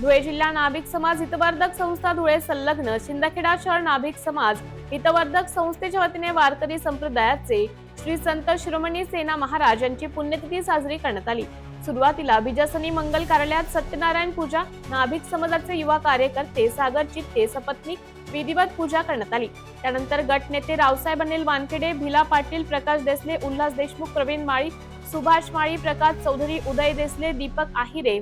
धुळे जिल्हा नाभिक समाज हितवर्धक संस्था धुळे संलग्न शिंदखेडा शहर नाभिक समाज हितवर्धक संस्थेच्या वतीने वारकरी संप्रदायाचे श्री संत शिरोमणी सेना महाराज यांची पुण्यतिथी साजरी करण्यात आली. सुरुवातीला बिजासनी मंगल कार्यालयात सत्यनारायण पूजा नाभिक समाजाचे युवा कार्यकर्ते सागर चित्ते सपत्नीक विधिवत पूजा करण्यात आली. त्यानंतर गट नेते रावसाहेब अनिल वानखेडे भिला पाटील प्रकाश देसले उल्हास देशमुख प्रवीण माळी सुभाष माळी प्रकाश चौधरी उदय देसले दीपक आहिरे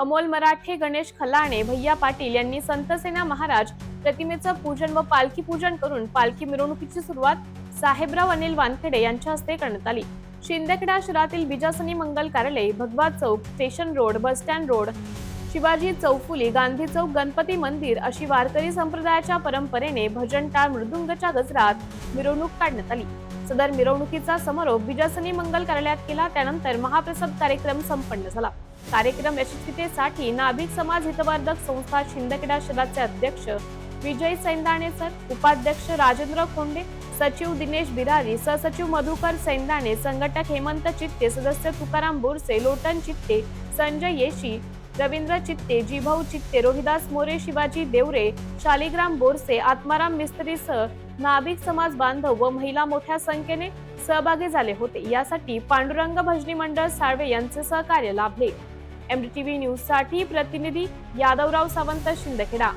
अमोल मराठे गणेश खलाणे भैया पाटील यांनी संतसेना महाराज प्रतिमेचं पूजन व पालखी पूजन करून पालखी मिरवणुकीची सुरुवात साहेबराव अनिल वानखेडे यांच्या हस्ते करण्यात आली. शिंदखेडा शहरातील बिजासनी मंगल कार्यालय Bhagwa Chowk station road bus stand road Shivaji Chaufuli Gandhi Chowk Ganpati मंदिर अशी वारकरी संप्रदायाच्या परंपरेने भजन टाळ मृदुंगच्या गजरात मिरवणूक काढण्यात आली. सदर मिरवणुकीचा समारोप बिजासनी मंगल कार्यालयात केला. त्यानंतर महाप्रसाद कार्यक्रम संपन्न झाला. कार्यक्रम यशस्वीतेसाठी नाभिक समाज हितवर्धक संस्था शिंदखेडा शहराचे अध्यक्ष विजय सैंदाणे सर उपाध्यक्ष राजेंद्र खोंडे सचिव दिनेश बिरारी सहसचिव मधुकर सैंदाणे संघटक हेमंत चित्ते सदस्य तुकाराम बोरसे लोटन चित्ते संजय येशी रवींद्र चित्ते जीभाऊ चित्ते रोहिदास मोरे शिवाजी देवरे शालिग्राम बोरसे आत्माराम मिस्त्रीसह नाभिक समाज बांधव व महिला मोठ्या संख्येने सहभागी झाले होते. यासाठी पांडुरंग भजनी मंडळ साळवे यांचे सहकार्य लाभले. एमडीटीव्ही न्यूजसाठी प्रतिनिधी यादवराव सावंत शिंदखेडा.